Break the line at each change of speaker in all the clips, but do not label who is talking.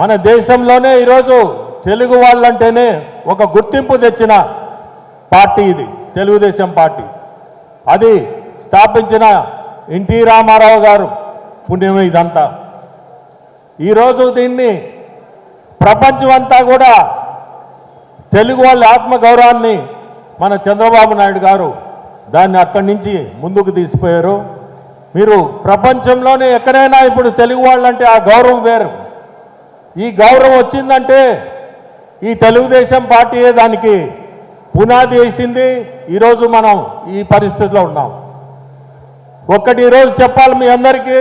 మన దేశంలోనే ఈరోజు తెలుగు వాళ్ళంటేనే ఒక గుర్తింపు తెచ్చిన పార్టీ ఇది తెలుగుదేశం పార్టీ. అది స్థాపించిన ఎన్టీ రామారావు గారు పుణ్యం ఇదంతా. ఈరోజు దీన్ని ప్రపంచం అంతా కూడా తెలుగు వాళ్ళ ఆత్మగౌరవాన్ని మన చంద్రబాబు నాయుడు గారు దాన్ని అక్కడి నుంచి ముందుకు తీసిపోయారు. మీరు ప్రపంచంలోనే ఎక్కడైనా ఇప్పుడు తెలుగు వాళ్ళంటే ఆ గౌరవం వేరు. ఈ గౌరవం వచ్చిందంటే ఈ తెలుగుదేశం పార్టీయే దానికి పునాది వేసింది? ఈరోజు మనం ఈ పరిస్థితిలో ఉన్నాం. ఒక్కటి ఈరోజు చెప్పాలి మీ అందరికీ.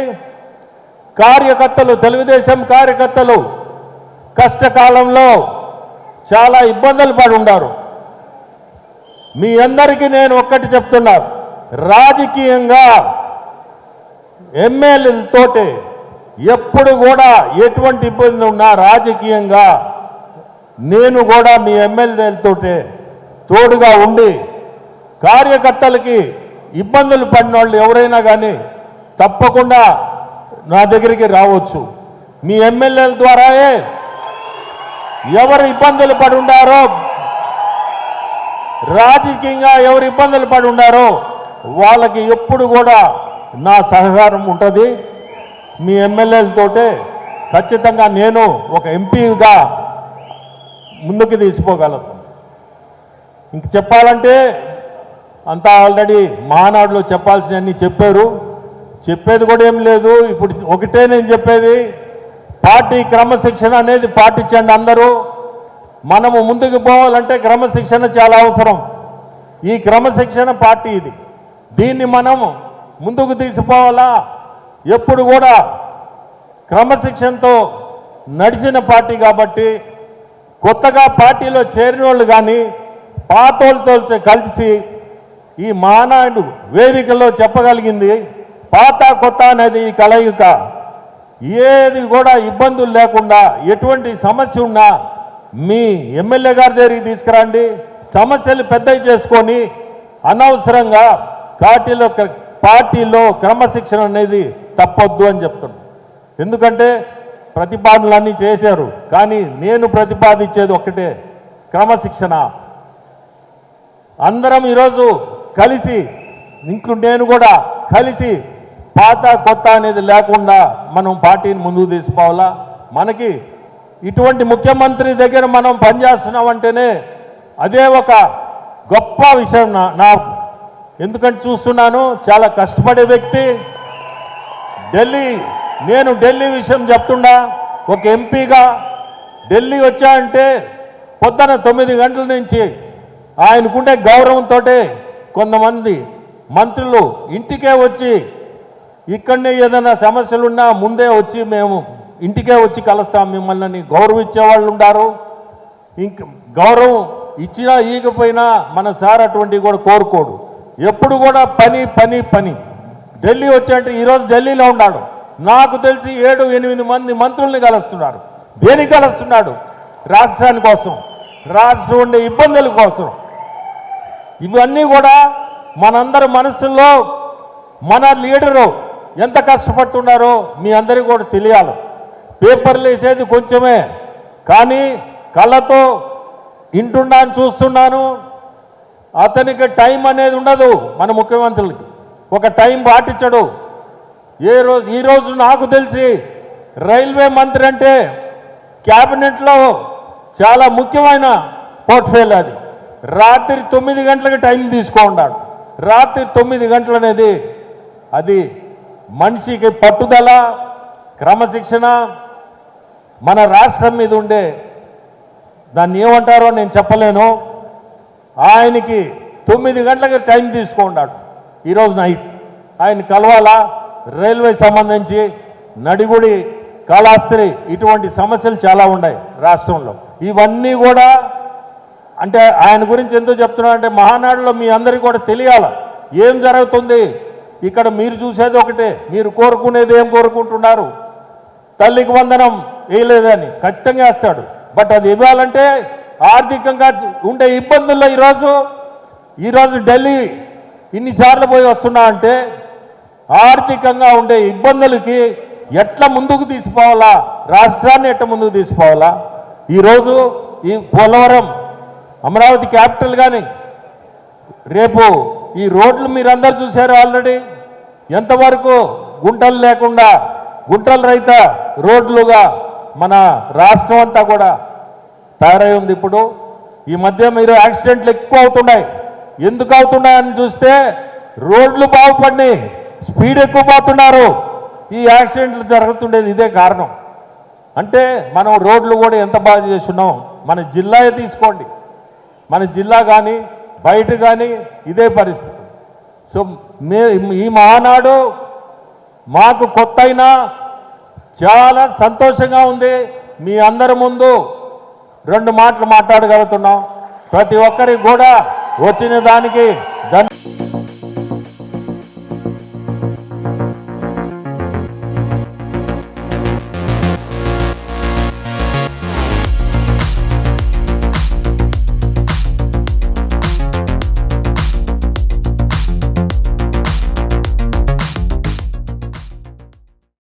కార్యకర్తలు తెలుగుదేశం కార్యకర్తలు కష్టకాలంలో చాలా ఇబ్బందులు పడి ఉండారు మీ అందరికీ నేను ఒక్కటి చెప్తున్నా. రాజకీయంగా ఎమ్మెల్యేలతోటి ఎప్పుడు కూడా ఎటువంటి ఇబ్బంది ఉన్నా రాజకీయంగా నేను కూడా మీ ఎమ్మెల్యేలతో తోడుగా ఉండి కార్యకర్తలకి ఇబ్బందులు పడిన వాళ్ళు ఎవరైనా కానీ తప్పకుండా నా దగ్గరికి రావచ్చు. మీ ఎమ్మెల్యేల ద్వారాయే ఎవరు ఇబ్బందులు పడి ఉండారో రాజకీయంగా ఎవరు ఇబ్బందులు పడి ఉండారో వాళ్ళకి ఎప్పుడు కూడా నా సహకారం ఉంటుంది. మీ ఎమ్మెల్యేలతోటే ఖచ్చితంగా నేను ఒక ఎంపీగా ముందుకు తీసుకోగలుగుతాను. ఇంక చెప్పాలంటే అంతా ఆల్రెడీ మహానాడులో చెప్పాల్సినవన్నీ చెప్పారు. చెప్పేది కూడా ఏం లేదు. ఇప్పుడు ఒకటే నేను చెప్పేది పార్టీ క్రమశిక్షణ అనేది పాటించండి అందరూ. మనము ముందుకు పోవాలంటే క్రమశిక్షణ చాలా అవసరం. ఈ క్రమశిక్షణ పార్టీ ఇది. దీన్ని మనం ముందుకు తీసిపోవాలా ఎప్పుడు కూడా క్రమశిక్షణతో నడిచిన పార్టీ కాబట్టి కొత్తగా పార్టీలో చేరిన వాళ్ళు కానీ పాతోళ్ళతో కలిసి ఈ మానాడు వేదికల్లో చెప్పగలిగింది పాత కొత్త అనేది ఈ కలయిక. ఏది కూడా ఇబ్బందులు లేకుండా ఎటువంటి సమస్య ఉన్నా మీ ఎమ్మెల్యే గారి దగ్గరికి తీసుకురండి. సమస్యలు పెద్దవి చేసుకొని అనవసరంగా పార్టీలో పార్టీలో క్రమశిక్షణ అనేది తప్పొద్దు అని చెప్తున్నాను ఎందుకంటే ప్రతిపాదనలన్నీ చేశారు. కానీ నేను ప్రతిపాదించేది ఒక్కటే క్రమశిక్షణ. అందరం ఈరోజు కలిసి ఇంట్లో నేను కూడా కలిసి పాత కొత్త అనేది లేకుండా మనం పార్టీని ముందుకు తీసుకోవాలా మనకి ఇటువంటి ముఖ్యమంత్రి దగ్గర మనం పనిచేస్తున్నామంటేనే అదే ఒక గొప్ప విషయం నా నా ఎందుకంటే చూస్తున్నాను చాలా కష్టపడే వ్యక్తి. ఢిల్లీ నేను ఢిల్లీ విషయం చెప్తుండా? ఒక ఎంపీగా ఢిల్లీ వచ్చా అంటే పొద్దున తొమ్మిది గంటల నుంచి ఆయనకుండే గౌరవంతో కొంతమంది మంత్రులు ఇంటికే వచ్చి ఇక్కడనే ఏదైనా సమస్యలున్నా ముందే వచ్చి మేము ఇంటికే వచ్చి కలుస్తాం మిమ్మల్ని అని గౌరవించే వాళ్ళు ఉండారు ఇంక గౌరవం ఇచ్చినా ఈగపోయినా మన సార్ అటువంటివి కూడా కోరుకోడు. ఎప్పుడు కూడా పని పని పని. ఢిల్లీ వచ్చాయంటే ఈరోజు ఢిల్లీలో ఉన్నాడు. నాకు తెలిసి ఏడు ఎనిమిది మంది మంత్రుల్ని కలుస్తున్నాడు. దేనికి కలుస్తున్నాడు? రాష్ట్రాని కోసం రాష్ట్రం ఉండే ఇబ్బందుల కోసం. ఇవన్నీ కూడా మనందరి మనసుల్లో మన లీడరు ఎంత కష్టపడుతున్నారో మీ అందరికీ కూడా తెలియాలి. పేపర్లు వేసేది కొంచెమే కానీ కళ్ళతో ఇంటున్నాను చూస్తున్నాను. అతనికి టైం అనేది ఉండదు మన ముఖ్యమంత్రులకి. ఒక టైం పాటించడు. ఏ రోజు ఈరోజు నాకు తెలిసి రైల్వే మంత్రి అంటే క్యాబినెట్లో చాలా ముఖ్యమైన పోర్ట్ఫేల్ అది. రాత్రి తొమ్మిది గంటలకు టైం తీసుకున్నాడు రాత్రి తొమ్మిది గంటలు అనేది అది మనిషికి పట్టుదల క్రమశిక్షణ మన రాష్ట్రం మీద ఉండే దాన్ని ఏమంటారో నేను చెప్పలేను. ఆయనకి తొమ్మిది గంటలకి టైం తీసుకున్నాడు ఈరోజు నైట్. ఆయన కలవాలా? రైల్వే సంబంధించి నడిగుడి కాళాస్త్రి ఇటువంటి సమస్యలు చాలా ఉన్నాయి రాష్ట్రంలో. ఇవన్నీ కూడా అంటే ఆయన గురించి ఎందుకు చెప్తున్నా అంటే మహానాడులో మీ అందరికీ కూడా తెలియాల. ఏం జరుగుతుంది? ఇక్కడ మీరు చూసేది ఒకటే మీరు కోరుకునేది ఏం కోరుకుంటున్నారు? తల్లికి వందనం వేయలేదని ఖచ్చితంగా వేస్తాడు. బట్ అది ఇవ్వాలంటే ఆర్థికంగా ఉండే ఇబ్బందుల్లో ఈరోజు ఈరోజు ఢిల్లీ ఇన్నిసార్లు పోయి వస్తున్నా అంటే ఆర్థికంగా ఉండే ఇబ్బందులకి ఎట్లా ముందుకు తీసుకోవాలా రాష్ట్రాన్ని ఎట్లా ముందుకు తీసుకోవాలా ఈరోజు ఈ పోలవరం అమరావతి క్యాపిటల్ కానీ రేపు ఈ రోడ్లు మీరందరూ చూశారు ఆల్రెడీ. ఎంతవరకు గుంటలు లేకుండా గుంటలు రైత రోడ్లుగా మన రాష్ట్రం అంతా కూడా తయారై ఉంది ఇప్పుడు. ఈ మధ్య మీరు యాక్సిడెంట్లు ఎక్కువ అవుతున్నాయి. ఎందుకు అవుతున్నాయని చూస్తే రోడ్లు బాగుపడినాయి. స్పీడ్ ఎక్కువ పోతున్నారు. ఈ యాక్సిడెంట్లు జరుగుతుండేది ఇదే కారణం. అంటే మనం రోడ్లు కూడా ఎంత బాగా చేస్తున్నాం? మన జిల్లాయే తీసుకోండి. మన జిల్లా కానీ బయట కానీ ఇదే పరిస్థితి. సో మే ఈ మహానాడు మాకు కొత్త అయినా చాలా సంతోషంగా ఉంది. మీ అందరి ముందు రెండు మాటలు మాట్లాడగలుగుతున్నాం. ప్రతి ఒక్కరికి కూడా వచ్చిన దానికి ధన్